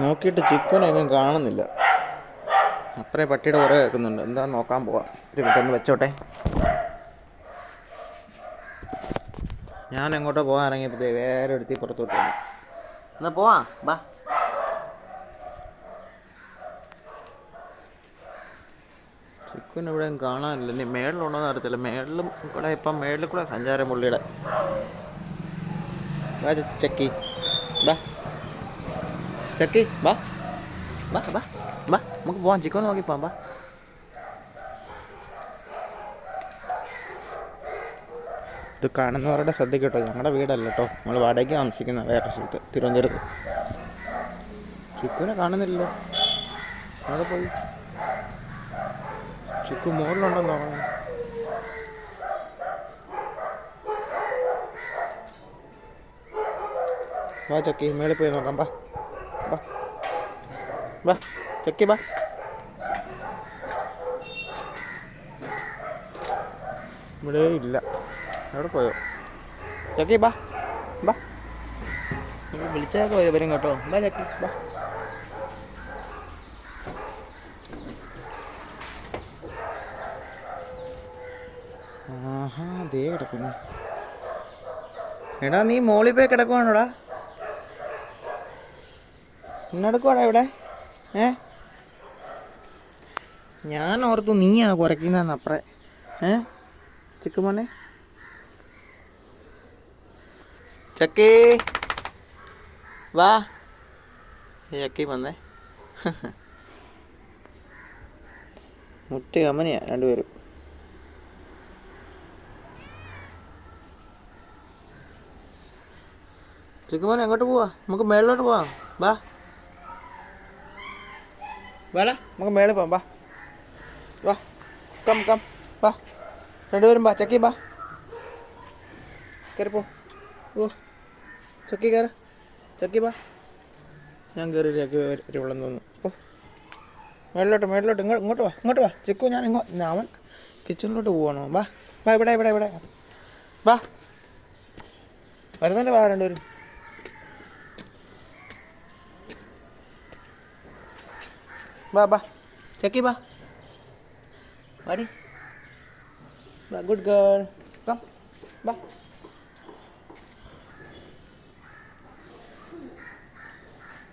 നോക്കിയിട്ട് ചിക്കനൊന്നും കാണുന്നില്ല. അപ്പറേ പട്ടിയുടെ കുറേ കേൾക്കുന്നുണ്ട് എന്താ നോക്കാൻ പോവാം? ഒരു മിനിറ്റ് വെച്ചോട്ടെ. ഞാൻ എങ്ങോട്ടോ പോകാൻ ഇറങ്ങിയപ്പോഴത്തേ വേറെ എടുത്തി പുറത്തോട്ട് എന്നാ പോവാ ബാ ചിക്കൻ ഇവിടെ കാണാനില്ല. ഇനി മേളിലുണ്ടോ എന്ന് അറിയത്തില്ല. മേളിലും കൂടെ ഇപ്പം മേളിൽ കൂടെ സഞ്ചാരം പുള്ളിയുടെ. ചക്കി ബാ ചക്കി ബാ ബാ ബാ ബാ നമുക്ക് പോവാം ചിക്കൻ നോക്കി പോവാം ബാ ഇത് കാണുന്നവരുടെ ശ്രദ്ധിക്കട്ടോ കേട്ടോ. ഞങ്ങളുടെ വീടല്ല കേട്ടോ നമ്മൾ വാടകയ്ക്ക് താമസിക്കുന്ന വേറെ സ്ഥലത്ത് തിരുവനന്തപുരത്ത് ചിക്കുനെ കാണുന്നില്ലല്ലോ. അവിടെ പോയി? ചിക്കു മുകളിലുണ്ടെന്ന് തോന്നുന്നു. വാ ചക്കി. മേളിൽ പോയി നോക്കാം പാ. ബാ ചക്കി ബാ ഇവിടെ ഇല്ല എവിടെ പോയോ ചക്കി ബാ ബാ വിളിച്ചൊക്കെ വരും വരും കേട്ടോ ബാ ചക്കി ബാ ആഹാ ദേ കിടക്കുന്നു. എടാ നീ മോളിൽ പോയി കിടക്കുവാണോടാ? എന്നെടുക്കുവാടാ ഇവിടെ? ഏ? ഞാൻ ഓർത്തു നീയാ കുറയ്ക്കുന്നതെന്ന് അപ്പറേ. ഏ? ചിക്കുമോനെ ചക്കേ. വാ. ചക്കി വന്നേ. മുറ്റ കമ്മനിയാ രണ്ടുപേരും. ചിക്കുമോനെ എങ്ങോട്ട് പോവാ. നമുക്ക് മേളിലോട്ട് പോവാം. വാ. വേണ നമുക്ക് മേളിൽ പോകാം ബാ വാ. Come come. വാ. രണ്ടുപേരും ബാ ചക്കി ബാ കയറി പോ. ഓ. ചക്കി കയറ ചക്കി ബാ ഞാൻ കയറി ചക്കി വരുവെള്ളം തോന്നുന്നു. ഓ മേളിലോട്ട് മേളിലോട്ട്. ഇങ്ങോട്ട് വാ ഇങ്ങോട്ട് വാ. ചിക്കു ഞാൻ ഇങ്ങോട്ട് ഞാൻ അവൻ കിച്ചണിലോട്ട് പോവാണോ? വാ വാ ഇവിടെ ഇവിടെ ഇവിടെ. വാ. വരുന്നുണ്ട് വാ രണ്ടുപേരും. വാ ബാ ചക്കി ബാ വാടി. ബാ ഗുഡ് ഗേൾ. കം. ബാ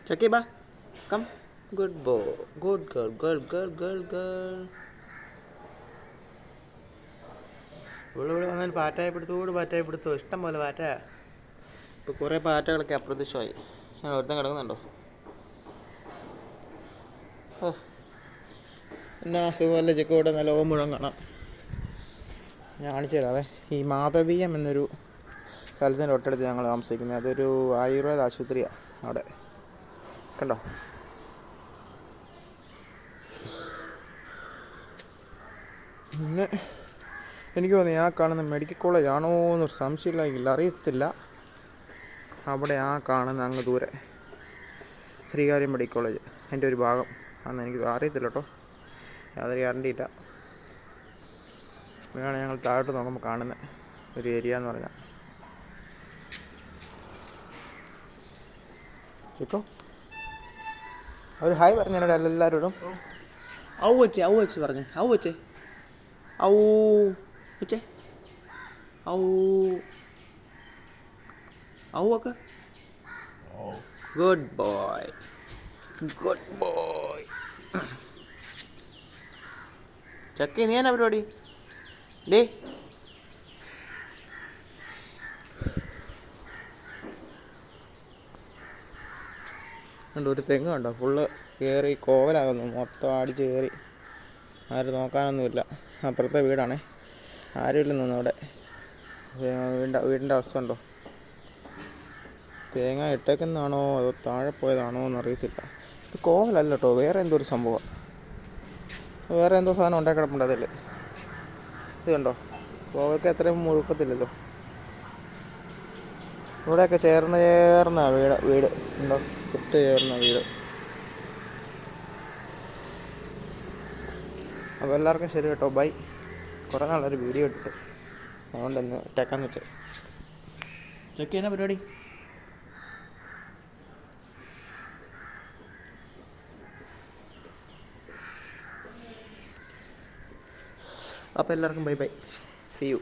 ചക്കി ബാ come. Good boy good girl girl girl girl girl. ഇവിടെ ഇവിടെ വന്നാൽ പാറ്റായപ്പെടുത്തോട് പാറ്റായപ്പെടുത്തോ ഇഷ്ടം പോലെ പാറ്റ. ഇപ്പോൾ കുറേ പാറ്റകളൊക്കെ അപ്രത്യക്ഷമായി. ഞാൻ ഒരുത്തം കിടക്കുന്നുണ്ടോ? എന്നാ അസുഖമല്ല ചെക്കോടെ നല്ല ലോകം മുഴുവൻ കാണാം. ഞാൻ കാണിച്ചു തരാവേ. ഈ മാധവീയം എന്നൊരു സ്ഥലത്തിന്റെ തൊട്ടടുത്ത് ഞങ്ങൾ താമസിക്കുന്നത്. അതൊരു ആയുർവേദ ആശുപത്രിയാണ് അവിടെ. കണ്ടോ? പിന്നെ എനിക്ക് തോന്നി ആ കാണുന്ന മെഡിക്കൽ കോളേജ് ആണോ എന്നൊരു സംശയമില്ല അറിയത്തില്ല. അവിടെ ആ കാണുന്ന അങ്ങ് ദൂരെ. ശ്രീകാര്യം മെഡിക്കൽ കോളേജ് എന്റെ ഒരു ഭാഗം. അന്ന് എനിക്ക് അറിയത്തില്ല കേട്ടോ യാതൊരു ഗ്യാരണ്ടി ഇല്ല. ഇവിടെയാണ് ഞങ്ങൾ താഴോട്ട് നോക്കുമ്പോൾ കാണുന്ന ഒരു ഏരിയ എന്ന് പറഞ്ഞാൽ ചിക്കോ. അവർ ഹായ് പറഞ്ഞോടെ എല്ലാവരോടും. ഔ വെച്ച് ഔ വെച്ച് പറഞ്ഞു. ഔ വെച്ച് ഔ വെച്ചേ ഔ. ഔ ഒക്കെ. Good boy good boy Chakki നീ എന്നാ പരിപാടി? ഡേ ഉണ്ട് ഒരു തെങ്ങ് കണ്ടോ? ഫുള്ള് കയറി കോവലാകുന്നു. മൊത്തം അടിച്ച് കയറി ആരും നോക്കാനൊന്നുമില്ല. അപ്പുറത്തെ വീടാണേ. ആരും നിന്ന് അവിടെ. വീടിന്റെ വീടിന്റെ അവസ്ഥ ഉണ്ടോ തേങ്ങ ഇട്ടേക്കുന്നതാണോ? അതോ താഴെ പോയതാണോ എന്ന് അറിയത്തില്ല ഇത് കോവലല്ല കേട്ടോ. വേറെ എന്തോ ഒരു സംഭവം. വേറെ എന്തോ സാധനം ഉണ്ടാക്കി കിടപ്പുണ്ട് അതിൽ. ഇത് കണ്ടോ? ഗോവയ്ക്ക് അത്രയും മുഴുക്കത്തില്ലല്ലോ. ഇവിടെയൊക്കെ ചേർന്ന് ചേർന്ന വീട് വീട്. ഉണ്ടോ? തൊട്ട് ചേർന്ന വീട്. അപ്പോൾ എല്ലാവർക്കും ശരി കേട്ടോ. ബൈ. കുറേ നാളൊരു വീഡിയോ ഇട്ടിട്ട്. അതുകൊണ്ട് തന്നെ ഇട്ടേക്കാന്ന് വെച്ചത് ചെക്ക് ചെയ്യുന്ന പരിപാടി. അപ്പോൾ എല്ലാവർക്കും ബൈ ബൈ. C U